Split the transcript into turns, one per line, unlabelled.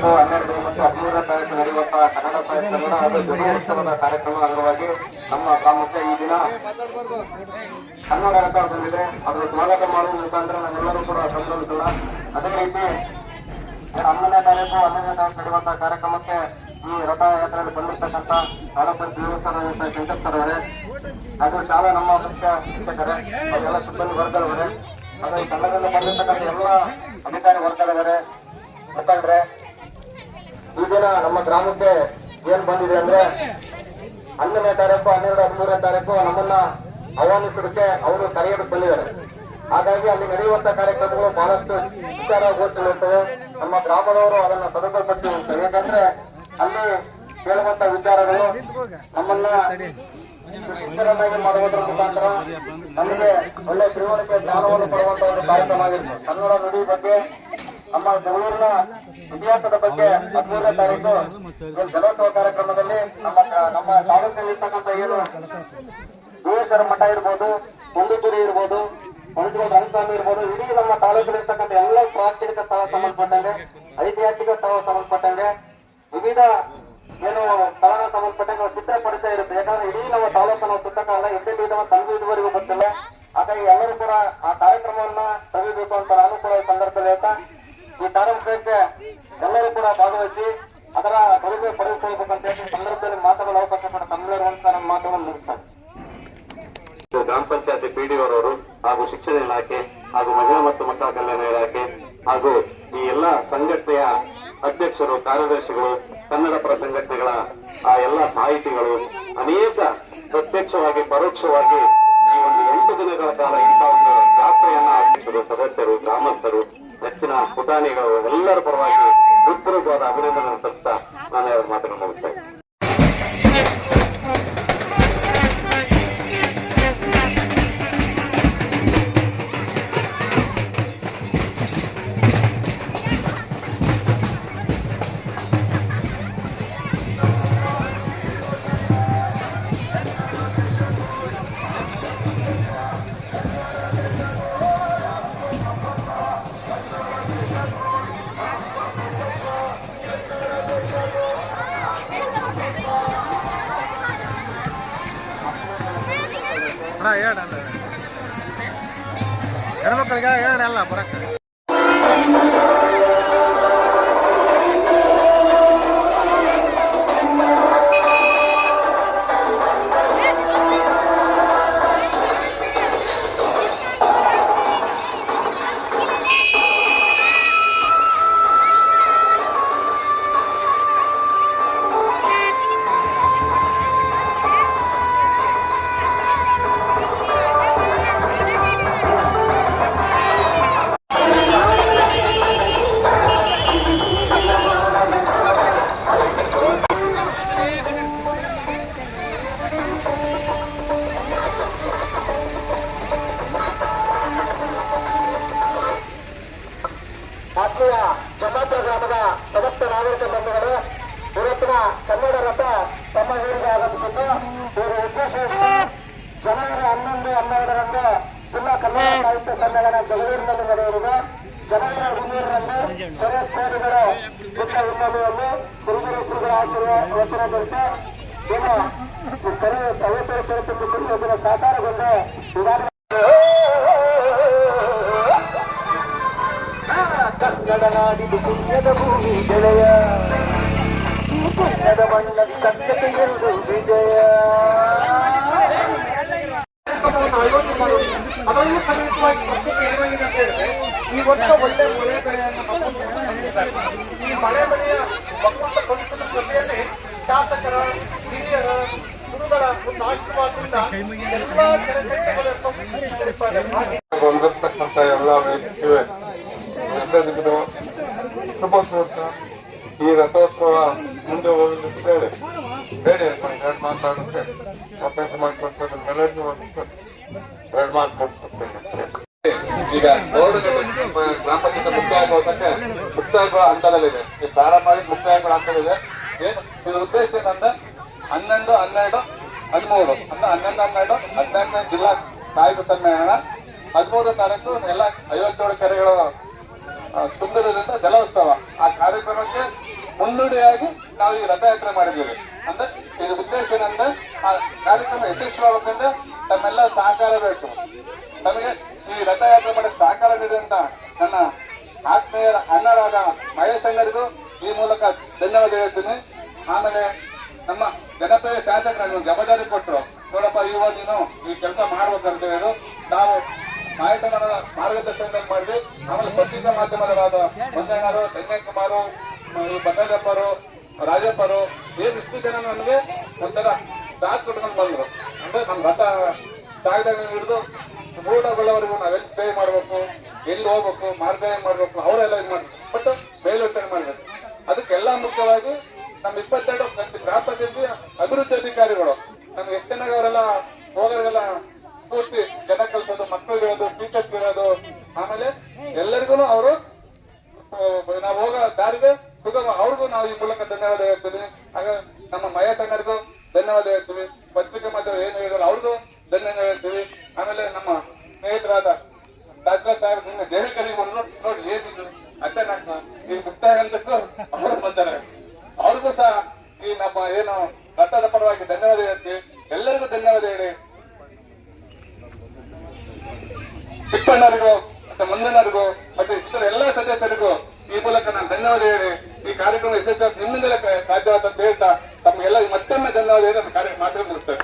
ತಾರೀಕು ಹನ್ನೆರಡು ಮತ್ತು ಹದಿಮೂರನೇ ತಾರೀಕು ನಡೆಯುವಂತಹ ಕನ್ನಡ ಸಾಹಿತ್ಯ ಹಾಗೂ ಕಾರ್ಯಕ್ರಮ ಅಂಗವಾಗಿ ನಮ್ಮ ಪ್ರಾಮುಖ್ಯ ಈ ದಿನ ಕನ್ನಡ ಬಂದಿದೆ. ಅದರ ಸ್ವಾಗತ ಮಾಡುವ ಮುಖಾಂತರ ನಾವೆಲ್ಲರೂ ಕೂಡ ಸಂತೋಷಿಸೋಣ ಅದೇ ರೀತಿ ಹನ್ನೊಂದನೇ ತಾರೀಕು ಹನ್ನೊಂದನೇ ತಾರೀಕು ನಡೆಯುವಂತಹ ಕಾರ್ಯಕ್ರಮಕ್ಕೆ ಈ ರಥಯಾತ್ರೆಯಲ್ಲಿ ಬಂದಿರತಕ್ಕಂತ ತಾಲೂಕು ದೇವಸ್ಥಾನದ ಶಂಕರ್ ಸರ್ ಅವರೇ, ಹಾಗೂ ಶಾಲಾ ನಮ್ಮ ಮುಖ್ಯ ಶಿಕ್ಷಕರೇ, ಅವರೆಲ್ಲ ಸಿಬ್ಬಂದಿ ವರ್ಗದವರೇ, ಹಾಗೂ ಕನ್ನಡದಲ್ಲಿ ಬಂದಿರತಕ್ಕಂಥ ಎಲ್ಲ ಅಧಿಕಾರಿ ವರ್ಗದವರೇ, ಮುಖಂಡ್ರೆ ಈ ದಿನ ನಮ್ಮ ಗ್ರಾಮಕ್ಕೆ ಏನ್ ಬಂದಿದೆ ಅಂದ್ರೆ ಹನ್ನೊಂದನೇ ತಾರೀಕು, ಹನ್ನೆರಡು, ಹದಿಮೂರನೇ ತಾರೀಕು ನಮ್ಮನ್ನ ಆಹ್ವಾನಿಸೋದಕ್ಕೆ ಅವರು ಕರೆಯೋದಕ್ಕೆ ಬಂದಿದ್ದಾರೆ. ಹಾಗಾಗಿ ಅಲ್ಲಿ ನಡೆಯುವಂತ ಕಾರ್ಯಕ್ರಮಗಳು ಬಹಳಷ್ಟು ವಿಚಾರ ಗೋಚರಿರುತ್ತವೆ ನಮ್ಮ ಗ್ರಾಮದವರು ಅದನ್ನ ಸದುಪಯೋಗಪಡಿಸಿರುತ್ತಾರೆ ಯಾಕಂದ್ರೆ ಅಲ್ಲಿ ಕೇಳುವಂತ ವಿಚಾರಗಳು ನಮ್ಮನ್ನ ಶಿಕ್ಷಣವಾಗಿ ಮಾಡುವುದರ ಮುಖಾಂತರ ನಮಗೆ ಒಳ್ಳೆ ತಿಳುವಳಿಕೆ, ಜ್ಞಾನವನ್ನು ಕೊಡುವಂತ ಒಂದು ಕಾರ್ಯಕ್ರಮ ಆಗಿರುತ್ತೆ ಕನ್ನಡ ನುಡಿ ಬಗ್ಗೆ ನಮ್ಮ ಬೆಂಗಳೂರಿನ ಇತಿಹಾಸದ ಬಗ್ಗೆ ಹದಿಮೂರನೇ ತಾರೀಕು ಜಲೋತ್ಸವ ಕಾರ್ಯಕ್ರಮದಲ್ಲಿ ನಮ್ಮ ನಮ್ಮ ತಾಲೂಕಿನಲ್ಲಿ ಇರ್ತಕ್ಕಂಥ ಏನು ಭುವೇಶ್ವರ ಮಠ ಇರ್ಬೋದು ಕುಂದುಪುರಿ ಇರ್ಬೋದು ಮನುಷ್ಯಗಳ ರಂಗಸ್ವಾಮಿ ಇರ್ಬೋದು, ಇಡೀ ನಮ್ಮ ತಾಲೂಕಿನಲ್ಲಿರ್ತಕ್ಕಂಥ ಎಲ್ಲ ಪ್ರಾಚೀನಿಕ ಸ್ಥಳ ಸಂಬಂಧಪಟ್ಟಂಗೆ, ಐತಿಹಾಸಿಕ ಸ್ಥಳ ಸಂಬಂಧಪಟ್ಟಂಗೆ ವಿವಿಧ ಏನು ಸ್ಥಳಗಳ ಸಂಬಂಧಪಟ್ಟಂಗೆ ಚಿತ್ರ ಪರಿಚಯ ಇರುತ್ತೆ. ಯಾಕಂದ್ರೆ ಇಡೀ ನಮ್ಮ ತಾಲೂಕು ನಾವು ಸುತ್ತಕಾಲ ಎಲ್ಲೆಲ್ಲಿ ಇದಾವ ತನಗೂ ಇದುವರೆಗೂ ಗೊತ್ತಿಲ್ಲ. ಹಾಗಾಗಿ ಎಲ್ಲರೂ ಕೂಡ ಆ ಕಾರ್ಯಕ್ರಮವನ್ನ ತಗಿಬೇಕು ಅಂತ ನಾನು ಕೂಡ ಈ ಸಂದರ್ಭದಲ್ಲಿ ಹೇಳ್ತಾ ಈ ಕಾರ್ಯಕ್ರಮಕ್ಕೆ ಎಲ್ಲರೂ ಕೂಡ ಭಾಗವಹಿಸಿ ಅದರ ಬದುಕು ಪಡೆದುಕೊಳ್ಬೇಕಂತ ಹೇಳಿ ಸಂದರ್ಭದಲ್ಲಿ ಮಾತಾಡಲು ಅವಕಾಶ ಕೂಡ ತಮ್ಮಿರುವಂತ ನಮ್ಮ ಮಾತುಗಳನ್ನು ಮುಗಿಸ್ತಾರೆ. ಗ್ರಾಮ ಪಂಚಾಯತಿ ಪಿಡಿಒರವರು ಹಾಗೂ ಶಿಕ್ಷಣ ಇಲಾಖೆ ಹಾಗೂ ಮಹಿಳಾ ಮತ್ತು ಮಕ್ಕಳ ಕಲ್ಯಾಣ ಇಲಾಖೆ ಹಾಗೂ ಈ ಎಲ್ಲ ಸಂಘಟನೆಯ ಅಧ್ಯಕ್ಷರು, ಕಾರ್ಯದರ್ಶಿಗಳು ಕನ್ನಡ ಪರ ಸಂಘಟನೆಗಳ ಆ ಎಲ್ಲ ಸಾಹಿತಿಗಳು ಅನೇಕ ಪ್ರತ್ಯಕ್ಷವಾಗಿ, ಪರೋಕ್ಷವಾಗಿ ಈ ಒಂದು ಎಂಟು ದಿನಗಳ ಕಾಲ ಇಂಥ ಒಂದು ಜಾತ್ರೆಯನ್ನ ಅಧ್ಯಕ್ಷರು ಸದಸ್ಯರು, ಗ್ರಾಮಸ್ಥರು ಹೆಚ್ಚಿನ ಪುಟಾಣಿಗಳು ಎಲ್ಲರ ಪರವಾಗಿ ಉತ್ತರವಾದ ಅಭಿನಂದನೆ ಸಲ್ಲಿಸ್ತಾ ನಾನು ಅವರ ಮಾತನ್ನು ಮುಗಿಸ್ತೇನೆ.
ಅಣ್ಣ ಹೇಳ ಹೆಣ್ಮಕ್ಳಿಗೆ ಹೇಳಲ್ಲ ಬರಕ್ಕೆ?
ಆತ್ಮೀಯ ಜಮಾತ ಗ್ರಾಮದ ಸಮಸ್ತ ನಾಗರಿಕ ಬಂಧುಗಳು ಇವತ್ತಿನ ಕನ್ನಡ ರಥ ತಮ್ಮ ಊರಿಗೆ ಆಗಮಿಸಿದ್ದು. ಇವರ ಉದ್ದೇಶ ಜನವರಿ ಹನ್ನೊಂದು, ಹನ್ನೆರಡರಂದು ಜಿಲ್ಲಾ ಕನ್ನಡ ಸಾಹಿತ್ಯ ಸಮ್ಮೇಳನ ಜಗಳೂರಿನಲ್ಲಿ ನಡೆಯಲಿದೆ. ಜನವರಿ ಹದಿಮೂರರಂದು ಕೆರೆ ಕೋಡಿಗಳ ಬುದ್ಧ ಹಿನ್ನೆಲೆಯಲ್ಲಿ ಸಿರಿಗಿರಿ ಶ್ರೀಗಳ ಆಶ್ರಯ ಬರುತ್ತೆ ಏನು ಕರೆ ಕೆರೆ ತುಂಬಿಸಿ ಯೋಜನೆ ಸಾಕಾರಗೊಂಡು ಈಗಾಗಲೇ ಕನ್ನಡ ಪುಣ್ಯದ ಭೂಮಿ ಗೆಳೆಯ ಈ ಪುಣ್ಯದ ಮಣ್ಣಲ್ಲಿ ಎಂದು ವಿಜಯ ಈ ವರ್ಷ ಒಳ್ಳೆ ಮಳೆ ಬೆಳೆಯನ್ನು. ಈ ಮಳೆ ಬೆಳೆಯ ಕಲಿಸಿದ ಶಾಸಕರ ಹಿರಿಯರ ಗುರುಗಳ ಒಂದು ಆಶೀರ್ವಾದದಿಂದ ಎಲ್ಲಾ
ಎಲ್ಲ ಎಲ್ಲರಿಗೂ ಶುಭೋತ್ಸವ ಈ ರಥೋತ್ಸವ ಮುಂದೆ ಹೋಗಲಿ ಅಂತ ಹೇಳಿ ಬೇರೆ ಎರಡು ಮಾತಾಡುತ್ತೆ ಅಭ್ಯಾಸ ಮಾಡಿಕೊಡ್ತಾರೆ ಎಲ್ಲರಿಗೂ ಒಂದು ಎರಡು ಮಾತು ಮುಗಿಸುತ್ತೇನೆ
ಈಗ ಗ್ರಾಮ ಪಂಚಾಯತ್ ಮುಕ್ತಾಯ ಆಗೋದಕ್ಕೆ ಮುಕ್ತಾಯ ಹಂತದಲ್ಲಿದೆ. ಈ ಪ್ರಾರಂಭ ಆಗಿ ಮುಕ್ತಾಯ ಹಂತದಲ್ಲಿದೆ ಇದ್ರ ಉದ್ದೇಶ ಏನಂದ್ರೆ ಹನ್ನೊಂದು, ಹನ್ನೆರಡು, ಹದಿಮೂರು. ಅಂದ್ರೆ ಹನ್ನೊಂದು, ಹನ್ನೆರಡು ಹದಿನೆಂಟನೇ ಜಿಲ್ಲಾ ಕಾಯ್ದು ಸಮ್ಮೇಳನ. ಹದಿಮೂರು ತಾರೀಕು ಎಲ್ಲ ಐವತ್ತೇಳು ಕೆರೆಗಳು ಆ, ತುಂಗರದಿಂದ ಜಲೋತ್ಸವ. ಆ ಕಾರ್ಯಕ್ರಮಕ್ಕೆ ಮುನ್ನುಡಿಯಾಗಿ ನಾವು ಈ ರಥಯಾತ್ರೆ ಮಾಡಿದ್ದೀವಿ. ಅಂದ್ರೆ ಇದು ಉದ್ದೇಶ ಏನಂದ್ರೆ ಆ ಕಾರ್ಯಕ್ರಮ ಯಶಸ್ವಿಯಾಗಬೇಕಂದ್ರೆ ತಮ್ಮೆಲ್ಲ ಸಹಕಾರ ಬೇಕು. ನಮಗೆ ಈ ರಥಯಾತ್ರೆ ಮಾಡಕ್ಕೆ ಸಹಕಾರ ನೀಡಿದಂತ ನನ್ನ ಆತ್ಮೀಯರ ಅಣ್ಣರಾದ ಮಹೇಶ್ ಅಣ್ಣರಿಗೂ ಈ ಮೂಲಕ ಧನ್ಯವಾದ ಹೇಳ್ತೀನಿ. ಆಮೇಲೆ ನಮ್ಮ ಜನಪ್ರಿಯ ಶಾಸಕರು ಜವಾಬ್ದಾರಿ ಕೊಟ್ಟರು. ನೋಡಪ್ಪ ಇವಾಗ ನೀನು ಈ ಕೆಲಸ ಮಾಡ್ಬೇಕಂತ ಹೇಳಿದ್ರು ನಾವು ನಾಯಕನ ಮಾರ್ಗದರ್ಶನದಲ್ಲಿ ಮಾಡಿದ್ವಿ ಆಮೇಲೆ ಪತ್ರಿಕಾ ಮಾಧ್ಯಮದವಾದ ಮಂಜಣ್ಣರು ಕುಮಾರು ಬಸವಪ್ಪರು ರಾಜಪ್ಪರು ಇಷ್ಟು ಜನ ನಮಗೆ ಒಂಥರ ಸಾಥ್ ಕೊಟ್ಕೊಂಡು ಬಂದರು. ಅಂದ್ರೆ ನಮ್ಮ ರಥ ಸಾಗದಾಗ ಹಿಡಿದು ನಾವು ನಾವೆಲ್ಲಿ ಸ್ಟೇ ಮಾಡ್ಬೇಕು, ಎಲ್ಲಿ ಹೋಗ್ಬೇಕು ಮಾರ್ಗ ಏನ್ ಮಾಡ್ಬೇಕು, ಅವರೆಲ್ಲ ಇದು ಮಾಡ್ಬೇಕು ಬಟ್ ಮೇಲ್ವಿಚಾರಣೆ ಮಾಡ್ಬೇಕು ಅದಕ್ಕೆಲ್ಲ ಮುಖ್ಯವಾಗಿ ನಮ್ಮ ಇಪ್ಪತ್ತೆರಡು ಗ್ರಾಮ ಪಂಚಾಯತಿ ಅಭಿವೃದ್ಧಿ ಅಧಿಕಾರಿಗಳು. ನಮ್ಗೆ ಎಷ್ಟು ಚೆನ್ನಾಗಿ ಅವರೆಲ್ಲ ಹೋಗೋರಿಗೆಲ್ಲ ಸ್ಫೂರ್ತಿ ಜನ ಕಲ್ಸೋದು ಇರೋದು ಟೀಚರ್ಸ್ ಇರೋದು ಆಮೇಲೆ ಎಲ್ಲರಿಗೂ ಅವರು ನಾವು ಹೋಗೋ ದಾರಿಗೆ ಸುಗಮ ಅವ್ರಿಗೂ ನಾವು ಈ ಮೂಲಕ ಧನ್ಯವಾದ ಹೇಳ್ತೀವಿ. ಆಗ ನಮ್ಮ ಮಹೇಶ್ ಅಣ್ಣರಿಗೂ ಧನ್ಯವಾದ ಹೇಳ್ತೀವಿ. ಪತ್ರಿಕೆ ಮಾಧ್ಯಮ ಏನು ಹೇಳಿದ್ರು ಅವ್ರಿಗೂ ಧನ್ಯವಾದ ಹೇಳ್ತೀವಿ. ಆಮೇಲೆ ನಮ್ಮ ಸ್ನೇಹಿತರಾದ ಡಾಕ್ಟರ್ ಸಾಹೇಬ್ ನಿನ್ನೆ ದೇವಿಕರಿಗೆ ಬಂದ್ರು. ನೋಡಿ ಏನಿದ್ರು ಅಚಾನಕ್. ಈ ಮುಕ್ತಾಯ ಅಂತಕ್ಕೂ ಅವರು ಬಂದಾರೆ. ಅವ್ರಿಗೂ ಸಹ ಈ ನಮ್ಮ ಏನು ರಥದ ಪರವಾಗಿ ಧನ್ಯವಾದ ಹೇಳ್ತೀವಿ. ಎಲ್ಲರಿಗೂ ಧನ್ಯವಾದ ಹೇಳಿ. ತಿಪ್ಪಣ್ಣರಿಗೂ ಮತ್ತೆ ಮುಂದಿನರಿಗೂ, ಮತ್ತೆ ಇತರ ಎಲ್ಲಾ ಸದಸ್ಯರಿಗೂ ಈ ಮೂಲಕ ನಾನು ಧನ್ಯವಾದ ಹೇಳಿ, ಈ ಕಾರ್ಯಕ್ರಮ ಯಶಸ್ವಿ ನಿಮ್ಮಿಂದಲೇ ಸಾಧ್ಯವಾದ ಅಂತ ತಮ್ಮ ತಮ್ಗೆಲ್ಲ ಮತ್ತೊಮ್ಮೆ ಧನ್ಯವಾದ ಹೇಳಿ ಕಾರ್ಯ ಮಾತ್ರ ಮುಗಿಸ್ತೇನೆ